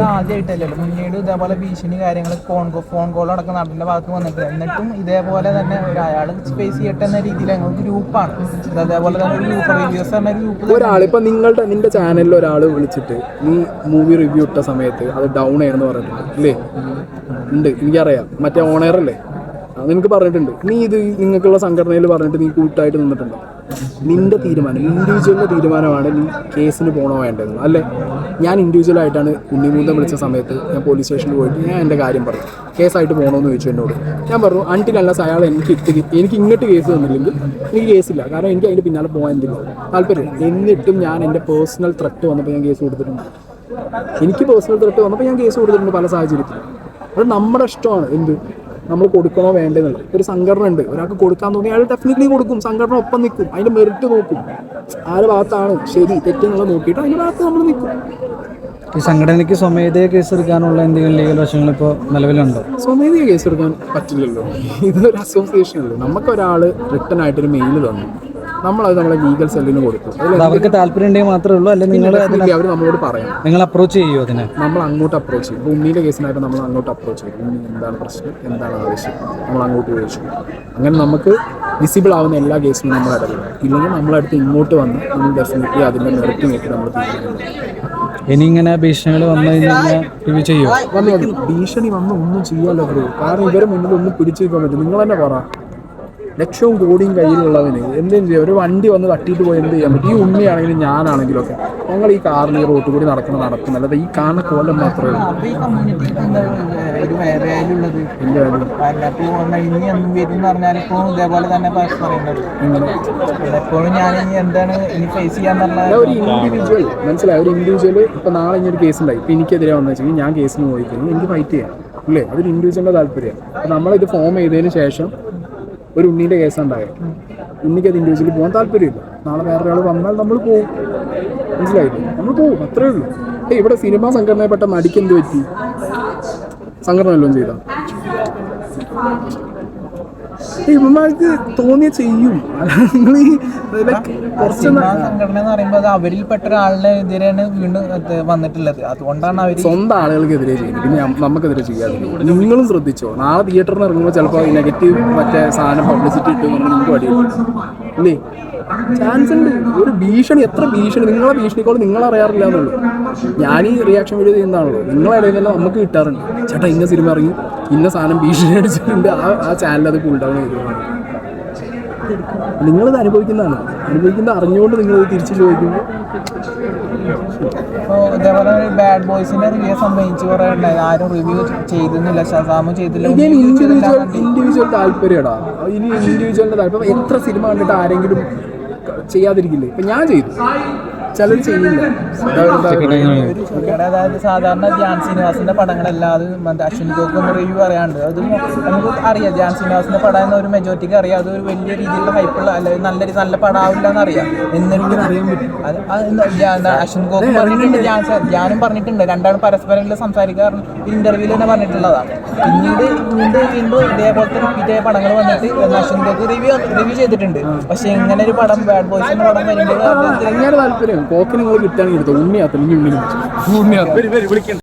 ഇത് ആദ്യമായിട്ടല്ലല്ലോ പിന്നീട് ഇതേപോലെ ഭീഷണി കാര്യങ്ങൾ ഫോൺ ഫോൺ കോൾ അടക്കം നാട്ടിന്റെ ഭാഗത്ത് വന്നിട്ട് എന്നിട്ടും ഇതേപോലെ തന്നെ ഒരു അയാൾ സ്പേസ് ചെയ്യട്ടെ എന്ന രീതിയിൽ ഞങ്ങൾ ഗ്രൂപ്പാണ് അതേപോലെ തന്നെ ഒരു ഗ്രൂപ്പ് റിവ്യൂസ് പറഞ്ഞ ഒരു ഗ്രൂപ്പ് ഒരാളിപ്പോൾ നിങ്ങളുടെ നിന്റെ ചാനലിൽ ഒരാൾ വിളിച്ചിട്ട് നീ മൂവി റിവ്യൂ ഇട്ട സമയത്ത് അത് ഡൗൺ ആയിരുന്നു പറഞ്ഞിട്ടുണ്ട്. ഇല്ലേ? ഉണ്ട്. എനിക്കറിയാം. മറ്റേ ഓണർ അല്ലേ? നിനക്ക് പറഞ്ഞിട്ടുണ്ട്. നീ ഇത് നിങ്ങൾക്കുള്ള സംഘടനയിൽ പറഞ്ഞിട്ട് നീ കൂട്ടായിട്ട് നിന്നിട്ടുണ്ടോ? നിന്റെ തീരുമാനം ഇൻഡിവിജ്വലിന്റെ തീരുമാനമാണ് നീ കേസിന് പോകണോ വേണ്ടത് അല്ലേ? ഞാൻ ഇൻഡിവിജ്വൽ ആയിട്ടാണ് ഉണ്ണിമൂന്തം വിളിച്ച സമയത്ത് ഞാൻ പോലീസ് സ്റ്റേഷനിൽ പോയിട്ട് ഞാൻ എന്റെ കാര്യം പറഞ്ഞു. കേസായിട്ട് പോകണമെന്ന് ചോദിച്ചു എന്നോട്. ഞാൻ പറഞ്ഞു അൺടിൽ അല്ലാസ് അയാൾ എനിക്ക് ഇട്ട് എനിക്ക് ഇങ്ങോട്ട് കേസ് തന്നില്ലെങ്കിൽ എനിക്ക് കേസില്ല. കാരണം എനിക്ക് അതിന്റെ പിന്നാലെ പോകാൻ എന്തില്ല. താല്പര്യം എന്നിട്ടും ഞാൻ എന്റെ പേഴ്സണൽ ത്രെറ്റ് വന്നപ്പോൾ ഞാൻ കേസ് കൊടുത്തിട്ടുണ്ട്. എനിക്ക് പേഴ്സണൽ ത്രെറ്റ് വന്നപ്പോൾ ഞാൻ കേസ് കൊടുത്തിട്ടുണ്ട് പല സാഹചര്യത്തിലും. അത് നമ്മുടെ ഇഷ്ടമാണ്. എന്ത്? നമ്മൾ കൊടുക്കണോ വേണ്ടെന്നുള്ളത്. ഒരു സംഘടന ഉണ്ട്. ഒരാൾക്ക് കൊടുക്കാൻ തോന്നി അയാൾ ഡെഫിനറ്റ്ലി കൊടുക്കും. സംഘടന ഒപ്പം നിൽക്കും. അതിന്റെ മെറിറ്റ് നോക്കും. ആരുടെ ഭാഗത്താണ്? ശരി തെറ്റെന്നുള്ളത് നോക്കിയിട്ട് അതിന്റെ ഭാഗത്ത് നമ്മൾ നിൽക്കും. ഈ സംഘടനയ്ക്ക് സ്വമേധയെ കേസെടുക്കാനുള്ള എന്തെങ്കിലും ലീഗൽ വശങ്ങൾ ഇപ്പോൾ നിലവിലുണ്ടോ? സ്വമേധയ കേസ് എടുക്കാൻ പറ്റില്ലല്ലോ. ഇതൊരു അസോസിയേഷൻ അല്ലേ? നമുക്ക് ഒരാൾ റിട്ടേൺ ആയിട്ടൊരു മെയിൽ തന്നു. നമ്മളത് നമ്മളെ ലീഗൽ സെല്ലിന് കൊടുത്തു. അവർക്ക് താല്പര്യം ഉണ്ടെങ്കിൽ മാത്രമേ ഉള്ളൂ? അല്ലെങ്കിൽ നിങ്ങൾ അവർ നമ്മളോട് പറയാം നിങ്ങൾ അപ്രോച്ച് ചെയ്യുമോ അതിനെ? നമ്മൾ അങ്ങോട്ട് അപ്രോച്ച് ചെയ്യും. ഭൂമിയിലെ കേസിനായിട്ട് നമ്മൾ അങ്ങോട്ട് അപ്രോച്ച് ചെയ്യും. ഭൂമി എന്താണ് പ്രശ്നം? എന്താണ് ആവശ്യം? നമ്മൾ അങ്ങോട്ട് ചോദിച്ചു. അങ്ങനെ നമുക്ക് വിസിബിൾ ആവുന്ന എല്ലാ കേസും നമ്മൾ ഇടപെടും ഇല്ലെങ്കിൽ നമ്മളടുത്ത് ഇങ്ങോട്ട് വന്ന് നമ്മൾ ഡെഫിനറ്റ്ലി അതിന്റെ മെറിറ്റ് നോക്കി നമ്മൾ തീരുമാനിക്കും. ഇനി ഇങ്ങനെ ഭീഷണികൾ വന്നു കഴിഞ്ഞാൽ റിവ്യൂ ചെയ്യുമോ ഭീഷണി വന്ന് ഒന്നും ചെയ്യാമല്ലോ കാരണം ഇവരെ മുന്നിൽ ഒന്നും പിടിച്ചു നിൽക്കാൻ പറ്റും. നിങ്ങൾ തന്നെ പറ. ലക്ഷവും കോടിയും കയ്യിലുള്ളവന് എന്തെങ്കിലും ചെയ്യാം ഒരു വണ്ടി വന്ന് തട്ടിയിട്ട് പോയി എന്ത് ചെയ്യാൻ പറ്റും? ഈ ഉണ്ണിയാണെങ്കിലും ഞാനാണെങ്കിലും ഒക്കെ ഞങ്ങൾ ഈ കാറിൽ ഈ റോട്ടിൽ കൂടി നടക്കുന്ന നടക്കുന്ന അല്ലാതെ ഈ കാണുന്ന കോലം മാത്രമേ ഒരു ഇൻഡിവിജ്വൽ മനസ്സിലായി? ഒരു ഇൻഡിവിജ്വൽ ഇപ്പൊ നാളെ ഇനി ഒരു കേസ് ഉണ്ടായി. ഇപ്പൊ എനിക്കെതിരെ വന്നു വെച്ചാൽ ഞാൻ കേസിന് പോയി കഴിഞ്ഞാൽ എനിക്ക് ഫൈറ്റ് ചെയ്യാം. അല്ലേ? അതൊരു ഇൻഡിവിജ്വലിന്റെ താല്പര്യം അപ്പൊ നമ്മളിത് ഫോം ചെയ്തതിന് ശേഷം ഒരു ഉണ്ണീന്റെ കേസുണ്ടായത് ഉണ്ണിക്ക് അത് ഇൻഡിവിജ്വലി പോകാൻ താല്പര്യമില്ല. നാളെ വേറൊരാൾ വന്നാൽ നമ്മൾ പോകും മനസ്സിലായില്ലേ? നമ്മൾ പോകും അത്രേ ഉള്ളൂ. ഇവിടെ സിനിമാ സംഘടനയിൽപ്പെട്ട നടിക്ക് എന്ത് പറ്റി? സംഘടന വല്ലതും ചെയ്താ? ഏയ് ഇവന്മാർക്ക് തോന്നിയ ചെയ്യും. നിങ്ങൾ ഈ കുറച്ച് സംഘടന എന്ന് പറയുമ്പോൾ അത് അവരിൽപ്പെട്ട ഒരാളിനെ എതിരെയാണ് വീണ്ടും വന്നിട്ടുള്ളത്. അതുകൊണ്ടാണ് അവർ സ്വന്തം ആളുകൾക്കെതിരെ ചെയ്യുന്നത് പിന്നെ നമുക്കെതിരെ ചെയ്യാതെ നിങ്ങളും ശ്രദ്ധിച്ചോ? നാളെ തിയേറ്ററിൽ ഇറങ്ങുമ്പോൾ ചിലപ്പോൾ നെഗറ്റീവ് മറ്റേ സാധനം പബ്ലിസിറ്റി ഇട്ട് നമുക്ക് വടി ഇല്ലേ? ചാൻസ് ഉണ്ട് ഒരു ഭീഷണി എത്ര ഭീഷണി? നിങ്ങളെ ഭീഷണിക്കോൾ നിങ്ങൾ അറിയാറില്ല എന്നുള്ളൂ ഞാൻ ഈ റിയാക്ഷൻ വീഡിയോ ചെയ്യുന്നതാണല്ലോ. നിങ്ങളെ ഇടയിലെല്ലാം നമുക്ക് കിട്ടാറുണ്ട്. ചേട്ടാ ഇന്ന സിനിമ ഇറങ്ങി. ഇന്ന സാധനം ഭീഷണി അടിച്ചിട്ടുണ്ട്. ആ ആ ചാനൽ അത് കൂൾ ഡൗൺ ചെയ്തു. നിങ്ങളിത് അനുഭവിക്കുന്നതാണ്. അനുഭവിക്കുന്നത് അറിഞ്ഞുകൊണ്ട് നിങ്ങൾ തിരിച്ചു ചോദിക്കുമ്പോൾ. ഇതേപോലെ ബാഡ് ബോയ്സിന്റെ റിവ്യൂ സംബന്ധിച്ച് കുറെ ആരും റിവ്യൂ ചെയ്തിരുന്നില്ല. ഷസാമും ചെയ്തില്ല. ഇൻഡിവിജ്വൽ ഇൻഡിവിജ്വൽ താല്പര്യടാ ഇനി ഇൻഡിവിജ്വലിന്റെ താല്പര്യം. എത്ര സിനിമ കണ്ടിട്ട് ആരെങ്കിലും ചെയ്യാതിരിക്കില്ലേ? ഇപ്പം ഞാൻ ചെയ്തു. ചിലർ ചെയ്യില്ല അതായത് സാധാരണ ധ്യാൻ ശ്രീനിവാസിന്റെ പടങ്ങളെല്ലാം അത് അശ്വിനി അശ്വിൻ ഗോക്കൊന്ന് റിവ്യൂ പറയാണ്ട് അത് നമുക്ക് അറിയാം. ധ്യാൻ ശ്രീനിവാസിന്റെ പടം എന്ന ഒരു മെജോറിറ്റിക്ക് അറിയാം. അത് ഒരു വലിയ രീതിയിലുള്ള ഹൈപ്പുള്ള അല്ലെങ്കിൽ നല്ലൊരു നല്ല പടാവില്ല എന്ന് അറിയാം. എന്നെങ്കിലും അറിയാൻ പറ്റും. അശ്വിൻ ഗോക്ക് പറഞ്ഞിട്ടുണ്ട്. ധ്യാൻ ധ്യാനും പറഞ്ഞിട്ടുണ്ട്. രണ്ടാളും പരസ്പരം സംസാരിക്കാറ് ഇന്റർവ്യൂവിൽ തന്നെ പറഞ്ഞിട്ടുള്ളതാണ് പിന്നീട് വീണ്ടും വീണ്ടും ഇതേപോലത്തെ റിപ്പീറ്റ് ആയ പടങ്ങൾ വന്നിട്ട് അശ്വിൻ ഗോക്ക് റിവ്യൂ റിവ്യൂ ചെയ്തിട്ടുണ്ട്. പക്ഷെ ഇങ്ങനെ ഒരു പടം ബാഡ് ബോയ്സ് എന്ന പടം വരുമ്പോൾ താല്പര്യം? കോക്ക് നിങ്ങൾ കിട്ടുകയാണെങ്കിൽ എടുത്തോ. ഉണ്ണിയാത്ത ഉണ്ണി ഉണ്ണി ഉണ്ണിയാത്ത.